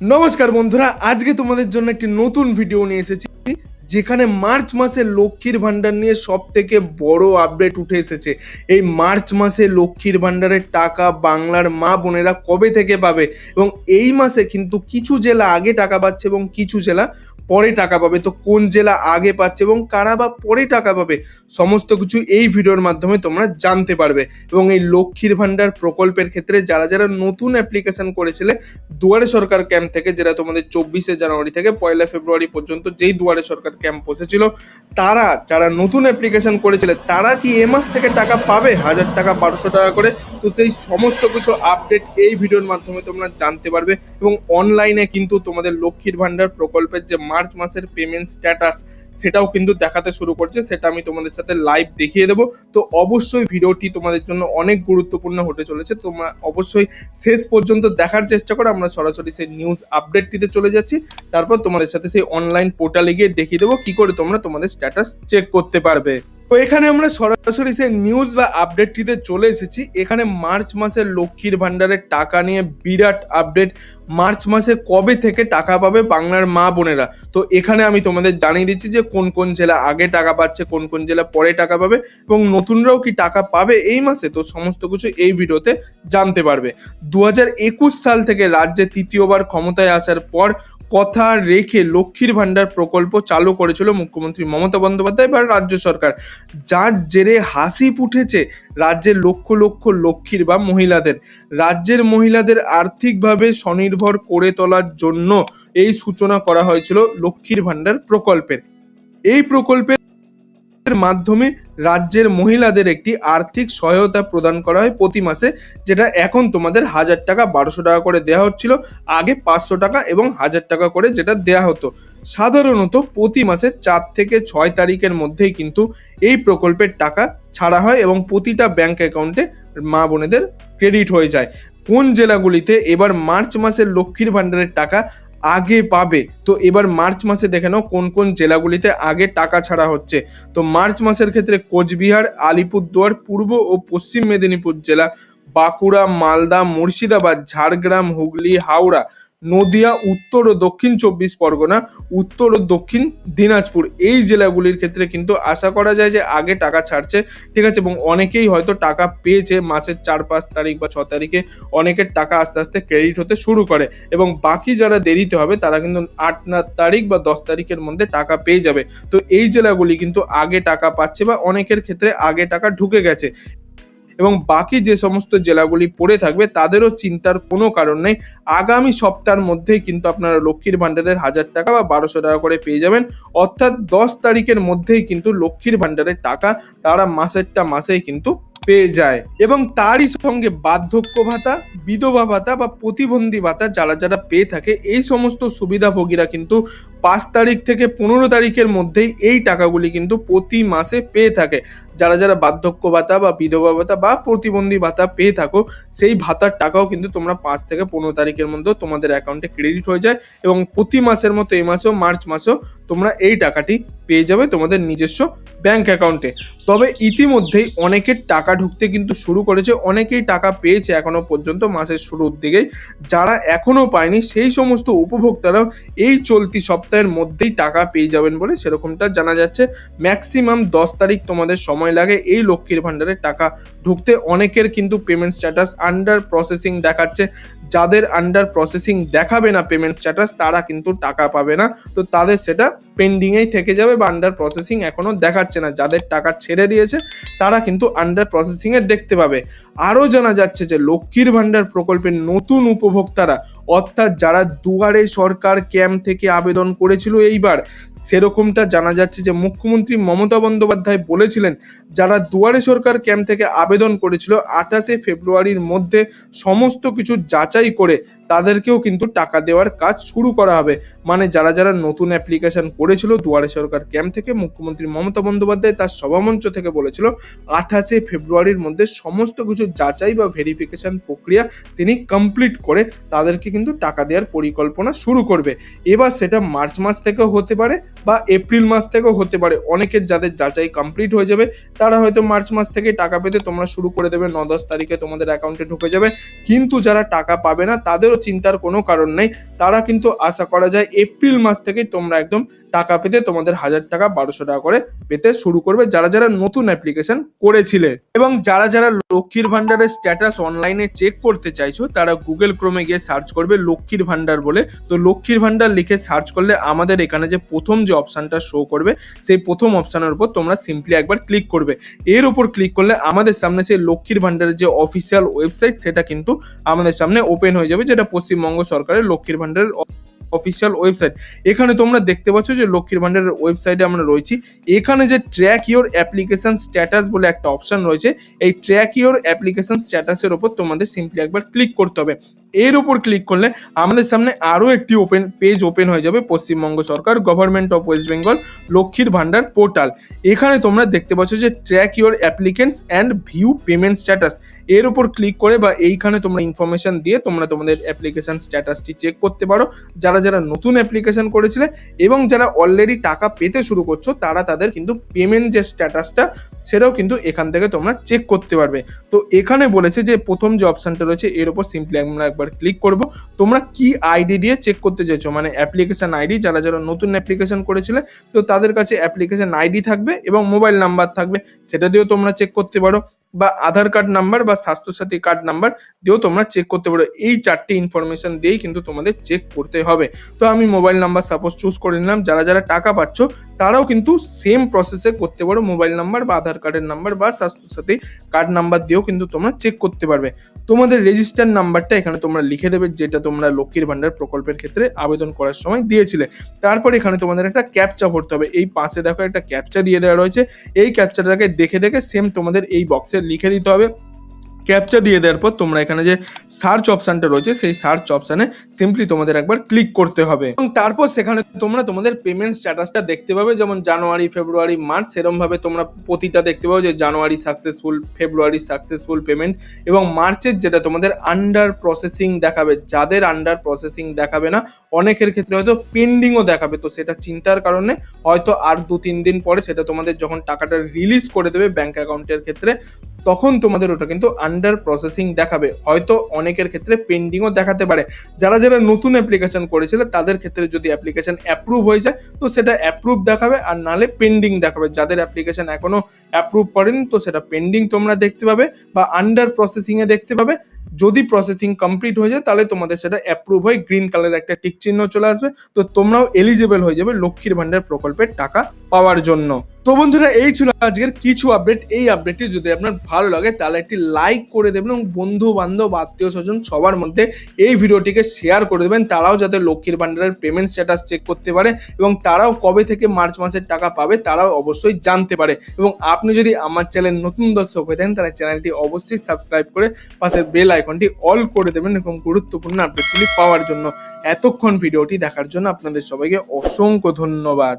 নমস্কার বন্ধুরা আজকে তোমাদের জন্য একটি নতুন ভিডিও নিয়ে এসেছি। যেখানে মার্চ মাসে লক্ষ্মীর ভান্ডার নিয়ে সব থেকে বড় আপডেট উঠে এসেছে। এই মার্চ মাসে লক্ষ্মীর ভান্ডারের টাকা বাংলার মা বোনেরা কবে থেকে পাবে? এবং এই মাসে কিন্তু কিছু জেলা আগে টাকা পাচ্ছে এবং কিছু জেলা পরে টাকা পাবে। তো কোন জেলা আগে পাচ্ছে এবং কারা বা পরে টাকা পাবে? সমস্ত কিছু এই ভিডিওর মাধ্যমে তোমরা জানতে পারবে। এবং এই লক্ষ্মীর ভান্ডার প্রকল্পের ক্ষেত্রে যারা যারা নতুন অ্যাপ্লিকেশন করেছিলে, দুয়ারে সরকার ক্যাম্প থেকে, যেটা তোমাদের চব্বিশে জানুয়ারি থেকে পয়লা ফেব্রুয়ারি পর্যন্ত, যেই দুয়ারে সরকার ক্যাম্প বসেছিল, তারা যারা নতুন অ্যাপ্লিকেশন করেছিল, তারা কি এ মাস থেকে টাকা পাবে? হাজার টাকা, বারোশো টাকা করে? তো সেই সমস্ত কিছু আপডেট এই ভিডিওর মাধ্যমে তোমরা জানতে পারবে এবং অনলাইনে কিন্তু তোমাদের লক্ষ্মীর ভাণ্ডার প্রকল্পের যে মার্চ মাসের পেমেন্ট স্ট্যাটাস সেটাও কিন্তু দেখাতে শুরু করছে, সেটা আমি তোমাদের সাথে লাইভ দেখিয়ে দেবো। তো অবশ্যই ভিডিওটি তোমাদের জন্য অনেক গুরুত্বপূর্ণ হতে চলেছে। তোমরা অবশ্যই শেষ পর্যন্ত দেখার চেষ্টা করো, আমরা সরাসরি সেই নিউজ আপডেটটিতে চলে যাচ্ছি। তারপর তোমাদের সাথে সেই অনলাইন পোর্টালে গিয়ে দেখিয়ে দেবো, কি করে তোমরা তোমাদের স্ট্যাটাস চেক করতে পারবে। তো এখানে আমরা সরাসরি সেই নিউজ বা আপডেটটিতে চলে এসেছি। এখানে মার্চ মাসের লক্ষ্মীর ভান্ডারের টাকা নিয়ে বিরাট আপডেট মার্চ মাসে কবে থেকে টাকা পাবে বাংলার মা বোনেরা? তো এখানে আমি তোমাদের জানিয়ে দিচ্ছি যে কোন কোন জেলা আগে টাকা পাচ্ছে, কোন কোন জেলা পরে টাকা পাবে এবং নতুনরাও কি টাকা পাবে এই মাসে? তো সমস্ত কিছু এই ভিডিওতে জানতে পারবে। দু হাজার একুশ সাল থেকে রাজ্যে তৃতীয়বার ক্ষমতায় আসার পর কথা রেখে লক্ষ্মীর ভাণ্ডার প্রকল্প চালু করেছিল মুখ্যমন্ত্রী মমতা বন্দ্যোপাধ্যায় বা রাজ্য সরকার। যার জেরে হাসি উঠেছে রাজ্যের লক্ষ লক্ষ লক্ষ্মীর বা মহিলাদের। রাজ্যের মহিলাদের আর্থিকভাবে স্বনির্ভর করে তোলার জন্য এই সূচনা করা হয়েছিল লক্ষ্মীর ভাণ্ডার প্রকল্পের। এই প্রকল্পের মাধ্যমে রাজ্যের মহিলাদের একটি আর্থিক সহায়তা প্রদান করা হয় প্রতি মাসে, যেটা এখন তোমাদের হাজার টাকা, বারোশো টাকা করে দেওয়া হচ্ছিল, আগে পাঁচশো টাকা এবং হাজার টাকা করে যেটা দেওয়া হতো। সাধারণত প্রতি মাসে চার থেকে ছয় তারিখের মধ্যেই কিন্তু এই প্রকল্পের টাকা ছাড়া হয় এবং প্রতিটা ব্যাংক অ্যাকাউন্টে মা বোনেদের ক্রেডিট হয়ে যায়। কোন জেলাগুলিতে এবার মার্চ মাসের লক্ষ্মীর ভাণ্ডারের টাকা আগে পাবে। তো এবার মার্চ মাসে দেখে নাও কোন কোন জেলাগুলিতে আগে টাকা ছাড়া হচ্ছে। তো মার্চ মাসের ক্ষেত্রে কোচবিহার, আলিপুরদুয়ার, পূর্ব ও পশ্চিম মেদিনীপুর জেলা, বাঁকুড়া, মালদা, মুর্শিদাবাদ, ঝাড়গ্রাম, হুগলি, হাওড়া নদিয়া, উত্তর ও দক্ষিণ চব্বিশ পরগনা, উত্তর ও দক্ষিণ দিনাজপুর। এই জেলাগুলির ক্ষেত্রে কিন্তু আশা করা যায় যে আগে টাকা ছাড়ছে, ঠিক আছে, এবং অনেকেই হয়তো টাকা পেয়েছে মাসের চার পাঁচ তারিখ বা ছ তারিখে, অনেকের টাকা আস্তে আস্তে ক্রেডিট হতে শুরু করে, এবং বাকি যারা দেরিতে হবে, তারা কিন্তু আট না তারিখ বা দশ তারিখের মধ্যে টাকা পেয়ে যাবে। তো এই জেলাগুলি কিন্তু আগে টাকা পাচ্ছে বা অনেকের ক্ষেত্রে আগে টাকা ঢুকে গেছে। এবং বাকি যে সমস্ত জেলাগুলি পড়ে থাকবে, তাদেরও চিন্তার কোনো কারণ নেই। আগামী সপ্তাহের মধ্যেই কিন্তু আপনারা লক্ষ্মীর ভাণ্ডারের হাজার টাকা বা বারোশো টাকা করে পেয়ে যাবেন। অর্থাৎ দশ তারিখের মধ্যেই কিন্তু লক্ষ্মীর ভাণ্ডারের টাকা তারা মাসেরটা মাসেই কিন্তু পেয়ে যায়। এবং তারই সঙ্গে বার্ধক্য ভাতা, বিধবা ভাতা বা প্রতিবন্ধী ভাতা যারা যারা পেয়ে থাকে, এই সমস্ত সুবিধাভোগীরা কিন্তু পাঁচ তারিখ থেকে পনেরো তারিখের মধ্যেই এই টাকাগুলি কিন্তু প্রতি মাসে পেয়ে থাকে। যারা যারা বার্ধক্য ভাতা বা বিধবা ভাতা বা প্রতিবন্ধী ভাতা পেয়ে থাকো, সেই ভাতার টাকাও কিন্তু তোমরা পাঁচ থেকে পনেরো তারিখের মধ্যে তোমাদের অ্যাকাউন্টে ক্রেডিট হয়ে যায় এবং প্রতি মাসের মতো এই মাসেও মার্চ মাসেও তোমরা এই টাকাটি পেয়ে যাবে তোমাদের নিজস্ব ব্যাংক অ্যাকাউন্টে তবে ইতিমধ্যেই অনেকের টাকা ঢুকতে কিন্তু শুরু করেছে, অনেকেই টাকা পেয়েছে এখনও পর্যন্ত মাসের শুরুর দিকেই। যারা এখনও পায়নি, সেই সমস্ত উপভোক্তারাও এই চলতি সপ্তাহের মধ্যেই টাকা পেয়ে যাবেন বলে সেরকমটা জানা যাচ্ছে। ম্যাক্সিমাম দশ তারিখ তোমাদের সময় লাগে এই লক্ষ্মীর ভাণ্ডারের টাকা ঢুকতে। অনেকের কিন্তু পেমেন্ট স্ট্যাটাস আন্ডার প্রসেসিং দেখাচ্ছে। যাদের আন্ডার প্রসেসিং দেখাবে না পেমেন্ট স্ট্যাটাস তারা কিন্তু টাকা পাবে না। তো তাদের সেটা পেন্ডিংয়েই থেকে যাবে বা আন্ডার প্রসেসিং এখনও দেখাচ্ছে না। যাদের টাকা ছেড়ে দিয়েছে, তারা কিন্তু আন্ডার প্রসেসিংয়ে দেখতে পাবে। আরও জানা যাচ্ছে যে লক্ষ্মীর ভাণ্ডার প্রকল্পের নতুন উপভোক্তারা, অর্থাৎ যারা দুয়ারে সরকার ক্যাম্প থেকে আবেদন করেছিল এইবার। সেরকমটা জানা যাচ্ছে যে মুখ্যমন্ত্রী মমতা বন্দ্যোপাধ্যায় বলেছিলেন, যারা দুয়ারে সরকার ক্যাম্প থেকে আবেদন করেছিল, আঠাশে ফেব্রুয়ারির মধ্যে সমস্ত কিছু যাচাই করে তাদেরকেও কিন্তু টাকা দেওয়ার কাজ শুরু করা হবে। মানে যারা যারা নতুন অ্যাপ্লিকেশন করেছিল দুয়ারে সরকার ক্যাম্প থেকে, মুখ্যমন্ত্রী মমতা বন্দ্যোপাধ্যায় তার সভামঞ্চ থেকে বলেছিল, আঠাশে ফেব্রুয়ারির মধ্যে সমস্ত কিছু যাচাই বা ভেরিফিকেশন প্রক্রিয়া তিনি কমপ্লিট করে তাদেরকে কিন্তু টাকা দেওয়ার পরিকল্পনা শুরু করবে। এবার সেটা মার্চ মাস থেকেও হতে পারে বা এপ্রিল মাস থেকেও হতে পারে। অনেকের যাদের যাচাই কমপ্লিট হয়ে যাবে, তারা হয়তো মার্চ মাস থেকে টাকা পেতে তোমরা শুরু করে দেবে ন দশ তারিখে তোমাদের অ্যাকাউন্টে ঢুকে যাবে। কিন্তু যারা টাকা পাবে না, তাদেরও চিন্তার কোনো কারণ নেই। তারা কিন্তু আশা করা যায় এপ্রিল মাস থেকেই তোমরা একদম টাকা পেতে তোমাদের হাজার টাকা, বারোশো টাকা করে পেতে শুরু করবে যারা যারা নতুন অ্যাপ্লিকেশন করেছিলে। এবং যারা যারা লক্ষ্মীর ভান্ডারের স্ট্যাটাস অনলাইনে চেক করতে চাইছো, তারা গুগল ক্রোমে গিয়ে সার্চ করবে লক্ষ্মীর ভান্ডার বলে। তো লক্ষ্মীর ভান্ডার লিখে সার্চ করলে আমাদের এখানে যে প্রথম যে অপশানটা শো করবে, সেই প্রথম অপশানের উপর তোমরা সিম্পলি একবার ক্লিক করবে। এর উপর ক্লিক করলে আমাদের সামনে সেই লক্ষ্মীর ভান্ডারের যে অফিসিয়াল ওয়েবসাইট সেটা কিন্তু আমাদের সামনে ওপেন হয়ে যাবে, যেটা পশ্চিমবঙ্গ সরকারের লক্ষ্মীর ভান্ডারের অফিসিয়াল ওয়েবসাইট এখানে তোমরা দেখতে পাচ্ছ যে লক্ষ্মীর ভান্ডারের ওয়েবসাইটে আমরা রয়েছি। এখানে যে ট্র্যাক ইওর অ্যাপ্লিকেশন স্ট্যাটাস বলে একটা অপশন রয়েছে, এই ট্র্যাক ইওর অ্যাপ্লিকেশন স্ট্যাটাসের উপর তোমাদের সিম্পলি একবার ক্লিক করতে হবে। এর উপর ক্লিক করলে আমাদের সামনে আরও একটি ওপেন পেজ ওপেন হয়ে যাবে পশ্চিমবঙ্গ সরকার গভর্নমেন্ট অফ ওয়েস্ট বেঙ্গল লক্ষ্মীর ভান্ডার পোর্টাল এখানে তোমরা দেখতে পাচ্ছ যে track your applicants and view payment status এর উপর ক্লিক করে বা এইখানে তোমরা ইনফরমেশন দিয়ে তোমরা তোমাদের অ্যাপ্লিকেশন স্ট্যাটাসটি চেক করতে পারো। যারা যারা নতুন অ্যাপ্লিকেশন করেছিলে এবং যারা অলরেডি টাকা পেতে শুরু করছ, তারা তাদের কিন্তু পেমেন্ট যে স্ট্যাটাসটা সেটাও কিন্তু এখান থেকে তোমরা চেক করতে পারবে। তো এখানে বলেছে যে প্রথম যে অপশনটা রয়েছে, এর উপর সিম্পলি আমরা একবার ক্লিক করব। তোমরা কি আইডি দিয়ে চেক করতে চাইছো? মানে অ্যাপ্লিকেশন আইডি যারা যারা নতুন অ্যাপ্লিকেশন করেছিলে, তো তাদের কাছে অ্যাপ্লিকেশন আইডি থাকবে এবং মোবাইল নাম্বার থাকবে। সেটা দিয়েও তোমরা চেক করতে পারো। বা আধার কার্ড নাম্বার বা স্বাস্থ্যসাথী কার্ড নাম্বার দিয়েও তোমরা চেক করতে পারো। এই চারটি ইনফরমেশন দিয়েই কিন্তু তোমাদের চেক করতে হবে। তো আমি মোবাইল নাম্বার সাপোজ চুজ করে নিলাম। যারা যারা টাকা পাচ্ছ, তারাও কিন্তু সেম প্রসেসে করতে পারো মোবাইল নাম্বার বা আধার কার্ডের নাম্বার বা স্বাস্থ্যসাথী কার্ড নাম্বার দিয়েও কিন্তু তোমরা চেক করতে পারবে। তোমাদের রেজিস্টার নাম্বারটা এখানে তোমরা লিখে দেবে, যেটা তোমরা লক্ষ্মীর ভান্ডার প্রকল্পের ক্ষেত্রে আবেদন করার সময় দিয়েছিলে। তারপর এখানে তোমাদের একটা ক্যাপচা ভরতে হবে। এই পাশে দেখো একটা ক্যাপচা দিয়ে দেওয়া রয়েছে। এই ক্যাপচাটাকে দেখে দেখে সেম তোমাদের এই বক্সে লিখে দিতে হবে ক্যাপচা দিয়ে দেওয়ার পর তোমরা এখানে যে সার্চ অপশনটা রয়েছে, সেই সার্চ অপশানে সিম্পলি তোমাদের একবার ক্লিক করতে হবে। এবং তারপর সেখানে তোমরা তোমাদের পেমেন্ট স্ট্যাটাসটা দেখতে পাবে, যেমন জানুয়ারি, ফেব্রুয়ারি, মার্চ সেরকম ভাবে তোমরা প্রতিটা দেখতে পাবে যে January successful February successful payment এবং মার্চের যেটা তোমাদের আন্ডার প্রসেসিং দেখাবে, যাদের আন্ডার প্রসেসিং দেখাবে না, অনেকের ক্ষেত্রে হয়তো পেন্ডিংও দেখাবে, তো সেটা চিন্তার কারণে হয়তো আর দু তিন দিন পরে সেটা তোমাদের যখন টাকাটা রিলিজ করে দেবে ব্যাঙ্ক অ্যাকাউন্টের ক্ষেত্রে তখন তোমাদের ওটা কিন্তু আন্ডার প্রসেসিং দেখাবে। হয়তো অনেকের ক্ষেত্রে পেন্ডিংও দেখাতে পারে। যারা যারা নতুন অ্যাপ্লিকেশন করেছিল, তাদের ক্ষেত্রে যদি অ্যাপ্লিকেশন অ্যাপ্রুভ হয়ে যায়, তো সেটা অ্যাপ্রুভ দেখাবে আর নালে পেন্ডিং দেখাবে। যাদের অ্যাপ্লিকেশন এখনও অ্যাপ্রুভ করেনি, তো সেটা পেন্ডিং তোমরা দেখতে পাবে বা আন্ডার প্রসেসিং এ দেখতে পাবে। যদি প্রসেসিং কমপ্লিট হয়ে যায়, তাহলে তোমাদের সেটা অ্যাপ্রুভ হয়ে গ্রিন কালারের একটা টিক চিহ্ন চলে আসবে। তো তোমরাও এলিজিবল হয়ে যাবে লক্ষ্মীর ভান্ডার প্রকল্পের টাকা পাওয়ার জন্য। তো বন্ধুরা, এই ছিল আজকের কিছু আপডেট এই আপডেটটি যদি আপনার ভালো লাগে, তাহলে একটি লাইক করে দেবেন এবং বন্ধু বান্ধব আত্মীয় স্বজন সবার মধ্যে এই ভিডিওটিকে শেয়ার করে দেবেন। তারাও যাতে লক্ষ্মীর ভান্ডারের পেমেন্ট স্ট্যাটাস চেক করতে পারে এবং তারাও কবে থেকে মার্চ মাসের টাকা পাবে, তারাও অবশ্যই জানতে পারে। এবং আপনি যদি আমার চ্যানেল নতুন দর্শক হয়ে থাকেন, তাহলে চ্যানেলটি অবশ্যই সাবস্ক্রাইব করে পাশের বেল আইকনটি অল করে দেবেন এবং গুরুত্বপূর্ণ আপডেটগুলি পাওয়ার জন্য। এতক্ষণ ভিডিওটি দেখার জন্য আপনাদের সবাইকে অসংখ্য ধন্যবাদ।